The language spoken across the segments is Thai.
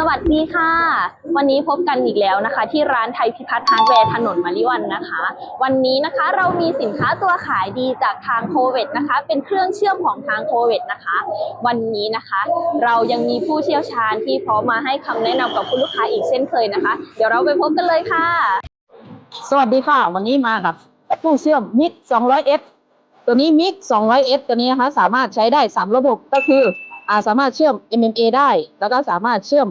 สวัสดีค่ะ วันนี้พบกันอีกแล้วนะคะ ที่ร้านไทยพิพัฒน์ฮาร์ดแวร์ถนนมาริวันนะคะ วันนี้นะคะเรามีสินค้าตัวขายดีจากทางโคเวตนะคะ เป็นเครื่องเชื่อมของทางโคเวตนะคะ วันนี้นะคะ เรายังมีผู้เชี่ยวชาญที่พร้อมมาให้คำแนะนำกับคุณลูกค้าอีกเช่นเคยนะคะ เดี๋ยวเราไปพบกันเลยค่ะ สวัสดีค่ะ วันนี้มากับตู้เชื่อมมิก 200S ตัวนี้มิก 200S ตัวนี้นะคะสามารถใช้ได้ 3 ระบบก็คืออาสามารถเชื่อม MMA ได้ แล้วก็สามารถเชื่อม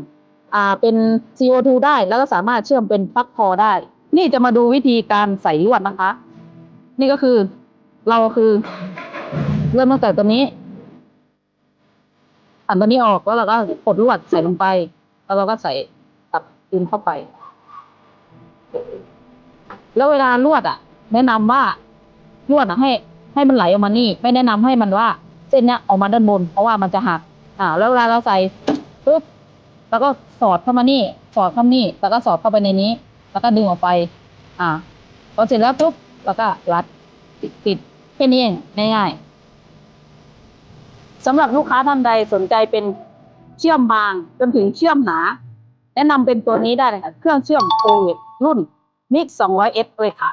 อ่าเป็น CO2 ได้แล้วก็สามารถเชื่อมเป็นปลั๊กพอได้ นี่จะมาดูวิธีการใส่ลวดนะคะ นี่ก็คือเราคือเริ่มตั้งแต่ตัวนี้อันตัวนี้ออกแล้วเราก็กดลวดใส่ลงไป แล้วเราก็ใส่ตับดินเข้าไป แล้วเวลาลวดอะ แนะนำว่าลวดอะให้ ให้มันไหลออกมานี่ ไม่แนะนำให้มันว่า เส้นเนี้ยออกมาด้านบน เพราะว่ามันจะหักอ่า แล้วเวลาเราใส่ปุ๊บ แล้วก็สอดเข้ามานี่สอดเข้านี่แล้วก็สอดเข้าไปในนี้ แล้วก็ดึงออกไป อ่าพอเสร็จแล้วปุ๊บแล้วก็รัดปิดปิดแค่นี้เองง่ายๆสำหรับลูกค้าท่านใดสนใจเป็นเชื่อมบางจนถึงเชื่อมหนา แนะนำเป็นตัวนี้ได้เลยค่ะ เครื่องเชื่อมโควิดรุ่นมิก 200S เลยค่ะ